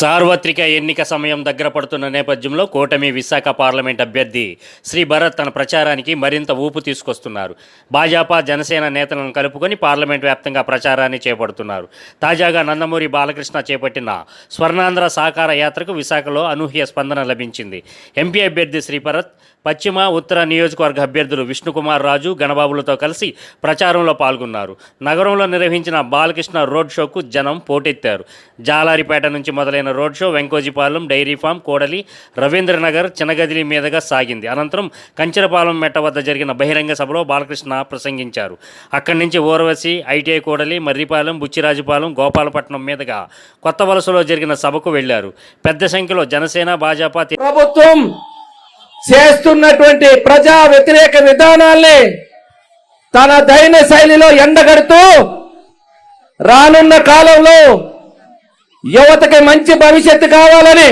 సార్వత్రిక ఎన్నిక సమయం దగ్గర పడుతున్న నేపథ్యంలో కూటమి విశాఖ పార్లమెంట్ అభ్యర్థి శ్రీ భరత్ తన ప్రచారానికి మరింత ఊపు తీసుకొస్తున్నారు. భాజపా జనసేన నేతలను కలుపుకొని పార్లమెంట్ వ్యాప్తంగా ప్రచారాన్ని చేపడుతున్నారు. తాజాగా నందమూరి బాలకృష్ణ చేపట్టిన స్వర్ణాంధ్ర సాకార యాత్రకు విశాఖలో అనూహ్య స్పందన లభించింది. ఎంపీ అభ్యర్థి శ్రీ భరత్ పశ్చిమ ఉత్తర నియోజకవర్గ అభ్యర్థులు విష్ణుకుమార్ రాజు గణబాబులతో కలిసి ప్రచారంలో పాల్గొన్నారు. నగరంలో నిర్వహించిన బాలకృష్ణ రోడ్ షోకు జనం పోటెత్తారు. జాలారిపేట నుంచి మొదలైన road show Venkojipalem dairy farm కోడలి రవీంద్రనగర్ చినగదిలి మీదుగా సాగింది. అనంతరం కంచెరపాలెం మెట్ట వద్ద జరిగిన బహిరంగ సభలో బాలకృష్ణ ప్రసంగించారు. అక్కడి నుంచి ఊర్వశి ఐటీఐ కోడలి మర్రిపాలెం బుచ్చిరాజుపాలెం గోపాలపట్నం మీదుగా కొత్త వలసలో జరిగిన సభకు వెళ్ళారు. పెద్ద సంఖ్యలో జనసేన భాజపా ప్రభుత్వం చేస్తున్నటువంటి ప్రజా వ్యతిరేక విధానాల్ని తన దైన శైలిలో ఎండగడుతూ రానున్న కాలంలో యువతకి మంచి భవిష్యత్తు కావాలని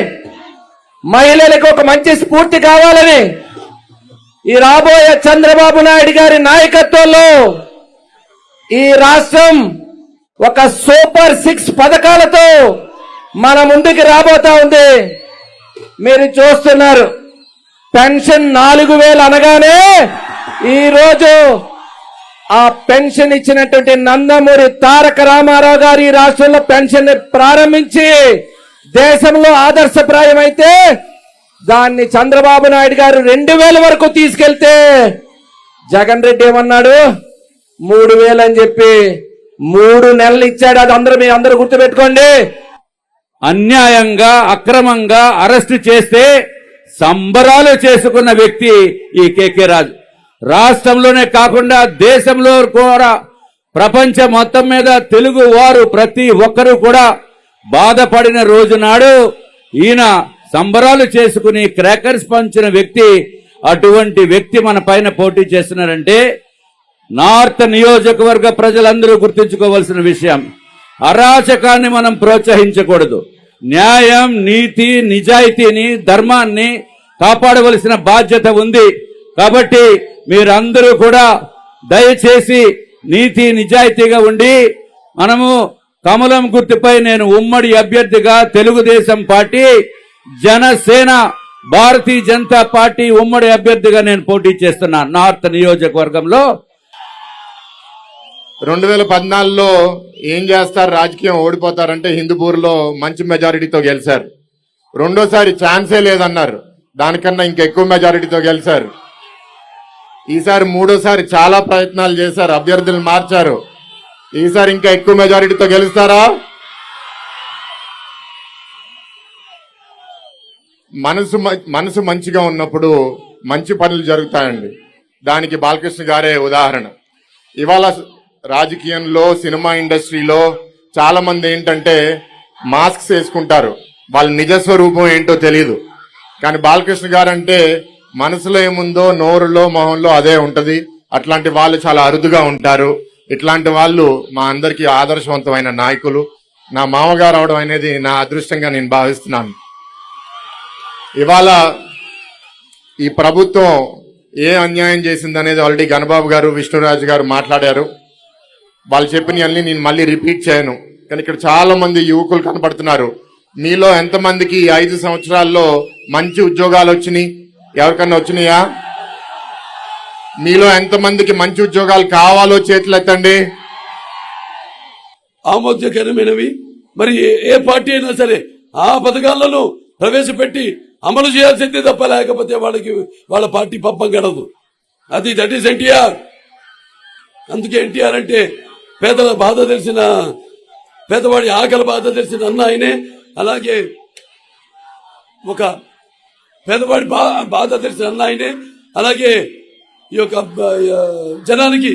మహిళలకు ఒక మంచి స్ఫూర్తి కావాలని ఈ రాబోయే చంద్రబాబు నాయుడు గారి నాయకత్వంలో ఈ రాష్ట్రం ఒక సూపర్ సిక్స్ పథకాలతో మన ముందుకు రాబోతా ఉంది. మీరు చూస్తున్నారు పెన్షన్ నాలుగు వేలు అనగానే ఈ రోజు ఆ పెన్షన్ ఇచ్చినటువంటి నందమూరి తారక రామారావు గారు ఈ రాష్ట్రంలో పెన్షన్ ప్రారంభించి దేశంలో ఆదర్శప్రాయమైతే దాన్ని చంద్రబాబు నాయుడు గారు రెండు వేల వరకు తీసుకెళ్తే జగన్ రెడ్డి ఏమన్నాడు? మూడు అని చెప్పి మూడు నెలలు ఇచ్చాడు. అది అందరూ మీ అందరూ గుర్తుపెట్టుకోండి. అన్యాయంగా అక్రమంగా అరెస్ట్ చేస్తే సంబరాలు చేసుకున్న వ్యక్తి ఈ కేకే రాజు. రాష్ట్రంలోనే కాకుండా దేశంలో కూడా ప్రపంచం మొత్తం మీద తెలుగు వారు ప్రతి ఒక్కరూ కూడా బాధపడిన రోజు నాడు ఈయన సంబరాలు చేసుకుని క్రాకర్స్ పంచిన వ్యక్తి అటువంటి వ్యక్తి మన పైన పోటీ చేస్తున్నారంటే నార్త్ నియోజకవర్గ ప్రజలందరూ గుర్తుంచుకోవాల్సిన విషయం. అరాచకాన్ని మనం ప్రోత్సహించకూడదు. న్యాయం నీతి నిజాయితీని ధర్మాన్ని కాపాడవలసిన బాధ్యత ఉంది. కాబట్టి మీరందరూ కూడా దయచేసి నీతి నిజాయితీగా ఉండి మనము కమలం గుర్తుపై నేను ఉమ్మడి అభ్యర్థిగా తెలుగుదేశం పార్టీ జనసేన భారతీయ జనతా పార్టీ ఉమ్మడి అభ్యర్థిగా నేను పోటీ చేస్తున్నా నార్త్ నియోజకవర్గంలో. రెండు వేల పద్నాలుగులో ఏం చేస్తారు రాజకీయం ఓడిపోతారంటే హిందూపూర్లో మంచి మెజారిటీతో గెలిచారు. రెండోసారి ఛాన్సే లేదన్నారు. దానికన్నా ఇంకెక్కువ మెజారిటీతో గెలిచారు. ఈసారి మూడోసారి చాలా ప్రయత్నాలు చేశారు అభ్యర్థులు మార్చారు. ఈసారి ఇంకా ఎక్కువ మెజారిటీతో గెలుస్తారా? మనసు మనసు మంచిగా ఉన్నప్పుడు మంచి పనులు జరుగుతాయండి. దానికి బాలకృష్ణ గారే ఉదాహరణ. ఇవాళ రాజకీయంలో సినిమా ఇండస్ట్రీలో చాలా మంది ఏంటంటే మాస్క్స్ వేసుకుంటారు. వాళ్ళ నిజ స్వరూపం ఏంటో తెలియదు కానీ బాలకృష్ణ గారు అంటే మనసులో ఏముందో నోరులో మొహంలో అదే ఉంటది. అట్లాంటి వాళ్ళు చాలా అరుదుగా ఉంటారు. ఇట్లాంటి వాళ్ళు మా అందరికీ ఆదర్శవంతమైన నాయకులు. నా మామగారు అవడం అనేది నా అదృష్టంగా నేను భావిస్తున్నాను. ఇవాళ ఈ ప్రభుత్వం ఏ అన్యాయం చేసిందనేది ఆల్రెడీ గణబాబు గారు విష్ణురాజు గారు మాట్లాడారు. వాళ్ళు చెప్పినవన్నీ నేను మళ్ళీ రిపీట్ చేయను. కానీ ఇక్కడ చాలా మంది యువకులు కనపడుతున్నారు. మీలో ఎంతమందికి ఐదు సంవత్సరాల్లో మంచి ఉద్యోగాలు వచ్చినాయి? ఎవరికన్నా వచ్చినాయా? మీలో ఎంతమందికి మంచి ఉద్యోగాలు కావాలో చేతులు ఎత్తండి. ఆమోదకరమైనవి. మరి ఏ- పార్టీ అయినా సరే ఆ పథకాలను ప్రవేశపెట్టి అమలు చేయాల్సిందే తప్ప లేకపోతే వాళ్ళకి వాళ్ళ పార్టీ పప్పం గడదు. అది దట్ ఈస్ ఎన్టీఆర్. అందుకే ఎన్టీఆర్ అంటే పేదల బాధ తెలిసిన పేదవాడి ఆకలి బాధ తెలిసిన అన్న ఆయనే. అలాగే ఒక పేదవాడి బా బాధ తెలిసిన అన్నాయనే అలాగే ఈ యొక్క జనానికి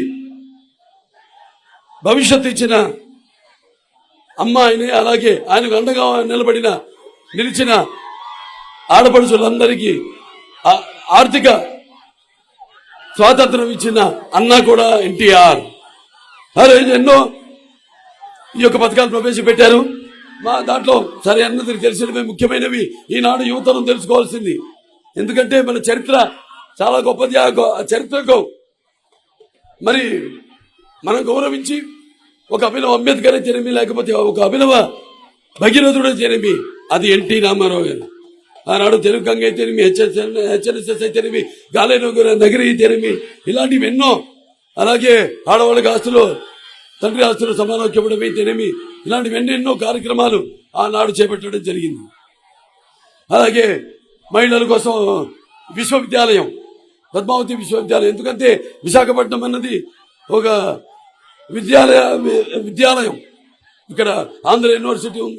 భవిష్యత్తు ఇచ్చిన అమ్మాయిని అలాగే ఆయనకు అండగా నిలబడిన నిలిచిన ఆడపడుచులందరికీ ఆర్థిక స్వాతంత్రం ఇచ్చిన అన్న కూడా ఎన్టీఆర్. అరే ఎన్నో ఈ యొక్క పథకాలు ప్రవేశపెట్టారు. మా దాంట్లో సరే అన్నది తెలిసినవి ముఖ్యమైనవి. ఈనాడు యువతను తెలుసుకోవాల్సింది. ఎందుకంటే మన చరిత్ర చాలా గొప్పది ఆ చరిత్రకు మరి మనం గౌరవించి ఒక అభినవ అంబేద్కర్ అయితేనేమి లేకపోతే ఒక అభినవ భగీరథుడు అయితేనేమి అది ఎన్టీ రామారావు గారు. ఆనాడు తెలుగు గంగ అయితేనేమి హెచ్ఎన్ఎస్ఎస్ అయితేనేమి గాలేనగర నగరి అయితేనేమి ఇలాంటివి ఎన్నో అలాగే ఆడవాళ్ళ ఆస్తులు తండ్రి ఆస్తులు సమానం ఇవ్వడం అయితేనేమి ఇలాంటివి ఎన్నో కార్యక్రమాలు ఆనాడు చేపట్టడం జరిగింది. అలాగే మహిళల కోసం విశ్వవిద్యాలయం పద్మావతి విశ్వవిద్యాలయం ఎందుకంటే విశాఖపట్నం అన్నది ఒక విద్యాలయ విద్యాలయం. ఇక్కడ ఆంధ్ర యూనివర్సిటీ ఉంది.